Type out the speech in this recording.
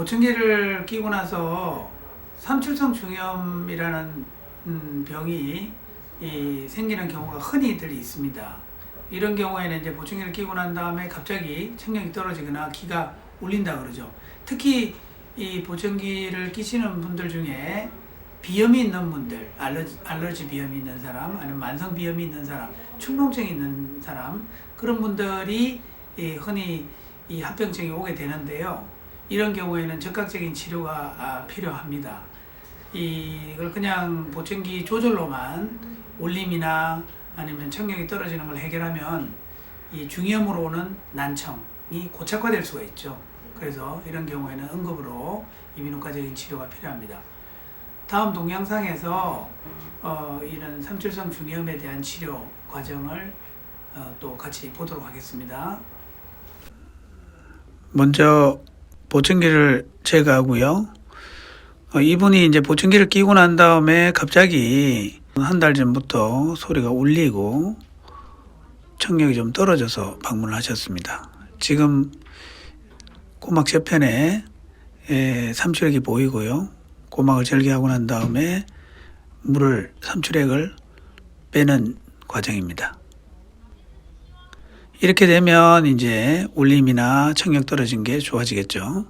보청기를 끼고 나서 삼출성 중염이라는 음, 병이 이 생기는 경우가 흔히들 있습니다. 이런 경우에는 이제 보청기를 끼고 난 다음에 갑자기 청력이 떨어지거나 기가 울린다 그러죠. 특히 이 보청기를 끼시는 분들 중에 비염이 있는 분들, 알러지, 알러지 비염이 있는 사람, 아니면 만성 비염이 있는 사람, 충농증이 있는 사람, 그런 분들이 이 흔히 이 합병증이 오게 되는데요. 이런 경우에는 적극적인 치료가 아, 필요합니다. 이걸 그냥 보청기 조절로만 울림이나 아니면 청력이 떨어지는 걸 해결하면 이 중이염으로 오는 난청이 고착화될 수가 있죠. 그래서 이런 경우에는 응급으로 이비인후과적인 치료가 필요합니다. 다음 동영상에서 어, 이런 삼출성 중이염에 대한 치료 과정을 어, 또 같이 보도록 하겠습니다. 먼저 보청기를 제거하고요. 어, 이분이 이제 보청기를 끼고 난 다음에 갑자기 한 달 전부터 소리가 울리고 청력이 좀 떨어져서 방문을 하셨습니다. 지금 고막 저편에 에, 삼출액이 보이고요. 고막을 절개하고 난 다음에 물을 삼출액을 빼는 과정입니다. 이렇게 되면 이제 울림이나 청력 떨어진 게 좋아지겠죠.